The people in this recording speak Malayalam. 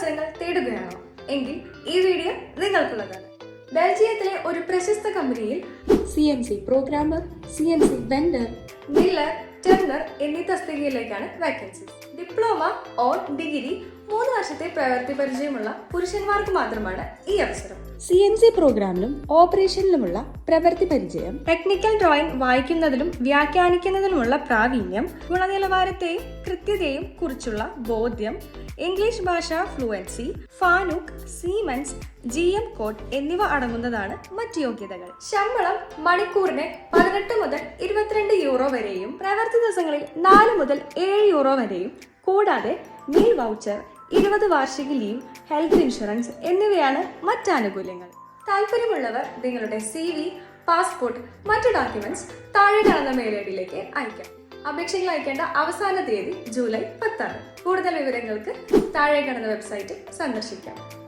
തൊഴിലവസരങ്ങൾ തേടുകയാണോ. എങ്കിൽ ഈ വീഡിയോ നിങ്ങൾക്കുള്ളതാണ് ബെൽജിയത്തിലെ ഒരു പ്രശസ്ത കമ്പനിയിൽ C N C programmer C N C welder miller turner എന്നീ തസ്തികയിലേക്കാണ് വാക്കൻസി ഡിപ്ലോമ ഓർ ഡിഗ്രി മൂന്ന് വർഷത്തെ പ്രവൃത്തി പരിചയമുള്ള പുരുഷന്മാർക്ക് മാത്രമാണ് ഈ അവസരം. സി എൻ സി പ്രോഗ്രാമിലും ഓപ്പറേഷനിലുമുള്ള പ്രവൃത്തി പരിചയം ടെക്നിക്കൽ ഡ്രോയിങ് വായിക്കുന്നതിലും വ്യാഖ്യാനിക്കുന്നതിലുമുള്ള പ്രാവീണ്യം ഗുണനിലവാരത്തെയും കൃത്യതയും കുറിച്ചുള്ള ബോധ്യം ഇംഗ്ലീഷ് ഭാഷ fluency Fanuc Siemens G M code എന്നിവ അടങ്ങുന്നതാണ് മറ്റ് യോഗ്യതകൾ. ശമ്പളം മണിക്കൂറിന് പതിനെട്ട് മുതൽ ഇരുപത്തിരണ്ട് യൂറോ വരെയും പ്രവൃത്തി ദിവസങ്ങളിൽ നാല് മുതൽ ഏഴ് യൂറോ വരെയും. കൂടാതെ മീൽ വൗച്ചർ ഇരുപത് വാർഷിക ലീവ് ഹെൽത്ത് ഇൻഷുറൻസ് എന്നിവയാണ് മറ്റ് ആനുകൂല്യങ്ങൾ താല്പര്യമുള്ളവർ നിങ്ങളുടെ സി വി പാസ്പോർട്ട് മറ്റു ഡോക്യുമെന്റ്സ് താഴെ കാണുന്ന മെയിൽ അയക്കാം അപേക്ഷകൾ അയക്കേണ്ട അവസാന തീയതി ജൂലൈ പത്താണ്. കൂടുതൽ വിവരങ്ങൾക്ക് താഴെ കാണുന്ന വെബ്സൈറ്റ് സന്ദർശിക്കാം.